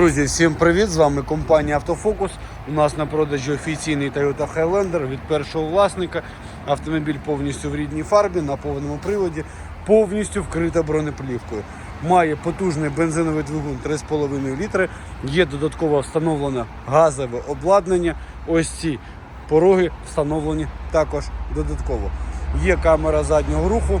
Друзі, всім привіт! З вами компанія Автофокус. У нас на продажі офіційний Toyota Highlander від першого власника. Автомобіль повністю в рідній фарбі, на повному приводі, повністю вкрита бронеплівкою. Має потужний бензиновий двигун 3,5 літри. Є додатково встановлене газове обладнання. Ось ці пороги встановлені також додатково. Є камера заднього руху,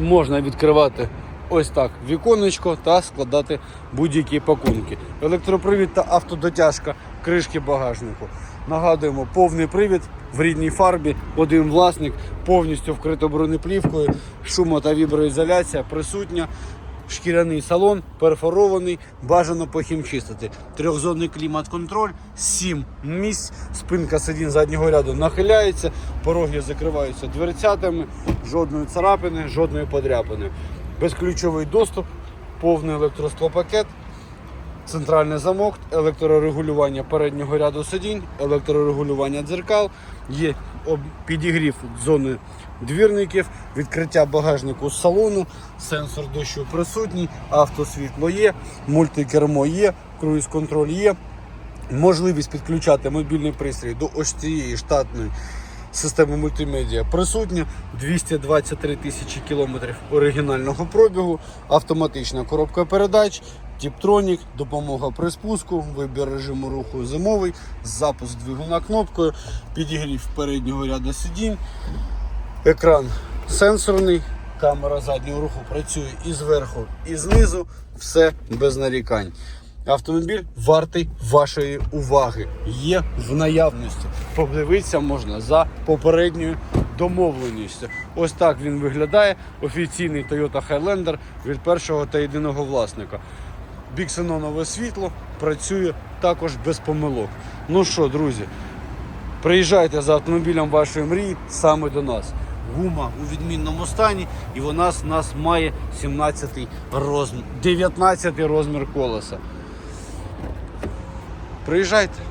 можна відкривати ось так віконечко та складати будь-які пакунки. Електропривід та автодотяжка кришки багажнику. Нагадуємо, повний привід в рідній фарбі, один власник, повністю вкрито бронеплівкою, шумо та віброізоляція присутня. Шкіряний салон, перфорований, бажано похімчистити. Трьохзонний клімат-контроль, 7 місць, спинка сидінь заднього ряду нахиляється, пороги закриваються дверцятами, жодної царапини, жодної подряпини. Безключовий доступ, повний електросклопакет, центральний замок, електрорегулювання переднього ряду сидінь, електрорегулювання дзеркал, є підігрів зони двірників, відкриття багажнику з салону, сенсор дощу присутній, автосвітло є, мультикермо є, круїз-контроль є. Можливість підключати мобільний пристрій до ось цієї штатної системи мультимедіа присутня. 223 тисячі кілометрів оригінального пробігу, автоматична коробка передач, Тіптронік, допомога при спуску, вибір режиму руху зимовий, запуск двигуна кнопкою, підігрів переднього ряду сидінь, екран сенсорний, камера заднього руху працює і зверху, і знизу, все без нарікань. Автомобіль вартий вашої уваги. Є в наявності. Подивитися можна за попередньою домовленістю. Ось так він виглядає. Офіційний Toyota Highlander від першого та єдиного власника. Біксенонове світло працює також без помилок. Ну що, друзі, приїжджайте за автомобілем вашої мрії саме до нас. Гума у відмінному стані, і вона нас має 17 розмір, 19 розмір колеса. Приїжджайте.